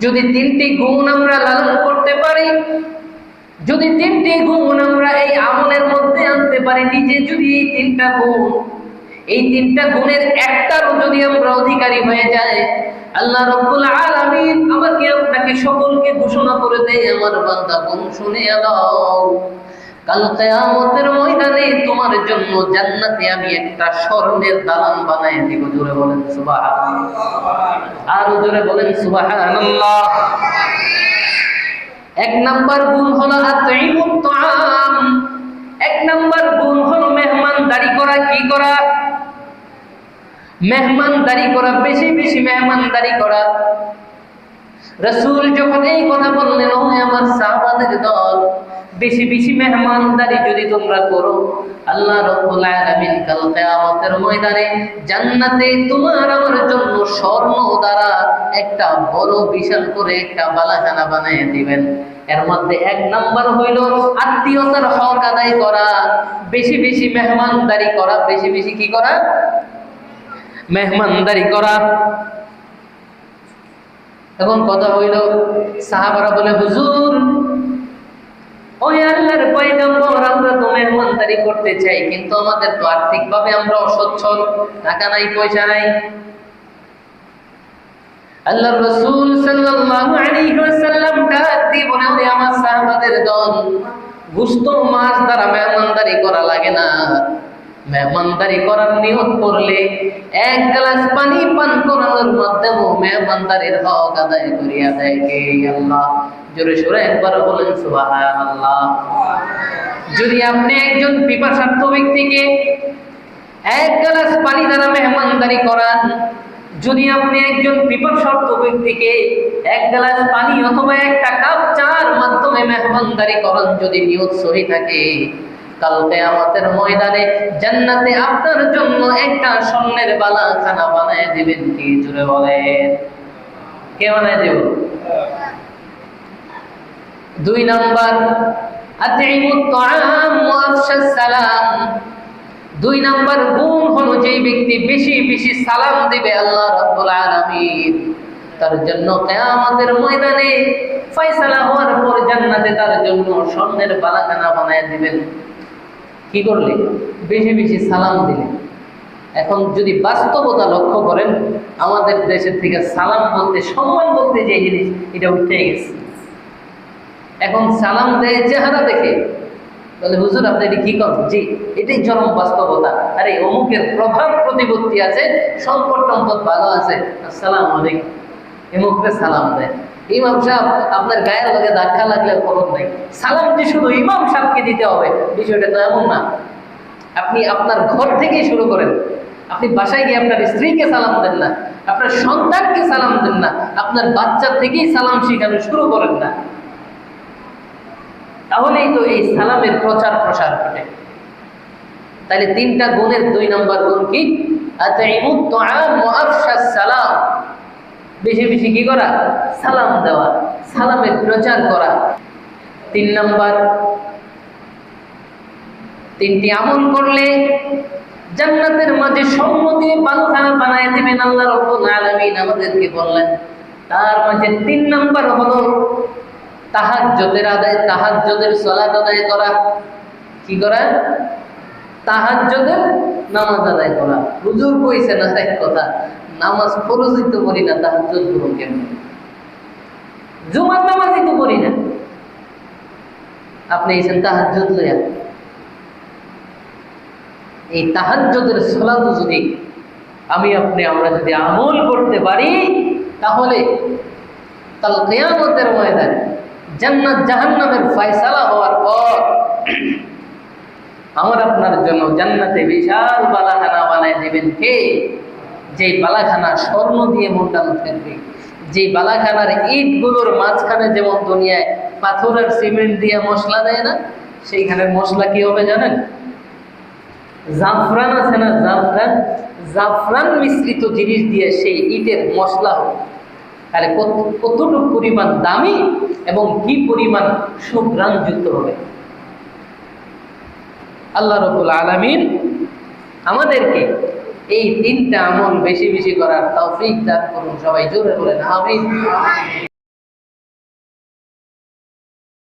যদি তিনটি গুণ আমরা লালন করতে পারি, যদি তিনটি গুণ আমরা এই আমলের মধ্যে আনতে পারি, নিজে যদি এই তিনটা গুণ, এই তিনটা গুণের একটারও যদি আমরা অধিকারী হয়ে যায় আল্লাহ রব্বুল আলামিন আমাকে আপনাকে সকলকে ঘোষণা করে দেয়, আমার বান্দা গুণ শুনে দাও। কাল কিয়ামতের ময়দানে তোমার জন্য জান্নাতে আমি একটা স্বর্ণের দালান বানায় দিব, জোরে বলেন, সুবহানাল্লাহ। আরও জোরে বলেন, সুবহানাল্লাহ। এক নাম্বার গুণ হলো এক নাম্বার গুণ হলো মেহমানদারি করা, কি করা? মেহমানদারি করা, বেশি বেশি মেহমানদারি করা। রসুল যখন এই কথা বললেন ও আমার সাহাবাদের দল বেশি বেশি মেহমানদারি যদি তোমরা করো, আল্লাহ রব্বুল আলামিন কাল কিয়ামতের ময়দানে জান্নাতে তোমার আমার জন্য স্বর্ণ দ্বারা একটা বড় বিশাল করে একটা বালাখানা বানিয়ে দিবেন। এর মধ্যে এক নাম্বার হইল আত্মীয়তার হক আদায় করা, বেশি বেশি মেহমানদারি করা, বেশি বেশি কি করা? মেহমানদারি করা। এখন কথা হইল, সাহাবারা বলে, হুজুর ওই আল্লাহর পয়গম্বর আমরা তো মেহমানদারি করতে চাই, কিন্তু আমাদের তো আর্থিকভাবে আমরা অসচ্ছল, টাকা নাই, পয়সা নাই। আল্লাহ রাসূল সাল্লাল্লাহু আলাইহি ওয়াসাল্লাম ডাক দিয়ে বলে আমার সাহাবাদের দল, গুস্ত মাছ দ্বারা মেহমানদারি করা লাগে না। মেহমানদারি করার নিয়ত করলে এক গ্লাস পানি পান করানোর মাধ্যমে মেহমানদারির হক আদায় করিয়া দেয় কে আল্লাহ? জোরে সোরে একবার বলেন, সুবহানাল্লাহ। যদি আপনি একজন পিপাসার্থ ব্যক্তিকে এক গ্লাস পানি দ্বারা মেহমানদারি করান, যদি আপনি একজন পিপাসার্থ ব্যক্তিকে এক গ্লাস পানি অথবা একটা কাপ চার মাধ্যমে মেহমানদারি করান, যদি নিয়ত সহি থাকে কালকে আমাদের ময়দানে জান্নাতে আপনার জন্য একটা স্বর্ণের বালা খানা বানায় দিবেন, কি জুড়ে বলেন? কে বানায় দেব? দুই নাম্বার দুই নাম্বার, গুণ হলো ব্যক্তি বেশি বেশি সালাম দিবে আল্লাহ রাব্বুল তার জন্য কিয়ামতের ময়দানে ফয়সালা হওয়ার পর জান্নাতে তার জন্য স্বর্ণের বালাখানা বানায় দিবেন। কি করলে? বেশি বেশি সালাম দিলে। এখন যদি বাস্তবতা লক্ষ্য করেন, আমাদের দেশের থেকে সালাম বলতে, সম্মান বলতে যে জিনিস, এটা উঠে গেছে। এখন সালাম দেয় চেহারা দেখে বলে হুজুর, আপনি এটি কি করেন? জি, এটাই চরম বাস্তবতা। আরে, অমুকের প্রভাব প্রতিপত্তি আছে সম্পদ টম্পদ ভালো আছে, আসসালাম আলাইকুম। এমুকরে সালাম দেয়। ইমাম সাহেব, আপনার গায়ের লগে ধাক্কা লাগলে খবর নাই। সালামটি শুধু ইমাম সাহেবকে দিতে হবে? বিষয়টা তো এমন না। আপনি আপনার ঘর থেকেই শুরু করেন। আপনি বাসায় গিয়ে আপনার স্ত্রীকে সালাম দেন না, আপনার সন্তানকে সালাম দেন না, আপনার বাচ্চা থেকেই সালাম শেখানো শুরু করেন না। তাহলেই তো এই সালামের প্রচার প্রসার ঘটে। তাহলে তিনটা গুণের দুই নম্বর গুণ কি? সালাম বেশি বেশি কি করা? সালাম দেওয়া সালামের প্রচার করা। তিন নম্বর, তিনটি আমল করলে জান্নাতের মাঝে সম্মতি বালুখানা বানায় দিবেন আল্লাহ রব্বুল আলামিন আমাদেরকে বললেন। তার মাঝে তিন নম্বর হলো তাহাজ্জুদের আদায়, তাহাজ্জুদের সালাত আদায় করা। কি করা? তাহাজ্জুদের নামাজ আদায় করা। হুজুর কইছে না, এক কথা। নামাজ ফরজই তো করি না, তাহাজ্জুদ করো কেন? জুমার নামাজই তো করি না। আপনি এসেন তাহাজ্জুদ লইয়া, এই তাহাজ্জুদের সালাত যদি আমি আপনি, আমরা যদি আমল করতে পারি, তাহলে কাল কিয়ামতের ময়দানে জান্নাত, জাহান্নামের ফয়সালা হওয়ার পর আমার আপনার জন্য জান্নাতে বিশাল বালাখানা বানায় দেবেন কে? যে বালাখানা স্বর্ণ দিয়ে মোটানো থাকবে যে বালাখানার ইটগুলোর মাঝখানে যেমন দুনিয়ায় পাথরের সিমেন্ট দিয়ে মশলা দেয় না, সেইখানে মশলা কি হবে জানেন? জাফরান আছে না জাফরান? জাফরান মিশ্রিত জিনিস দিয়ে সেই ইটের মশলা হবে। তাহলে কত- কতটুকু পরিমাণ দামি এবং কি পরিমাণ সুগ্রাণযুক্ত হবে? আল্লাহ রবুল আলামিন আমাদেরকে এই তিনটা আমল বেশি বেশি করার তৌফিক দান করুন। সবাই জোরে বলেন আমিন।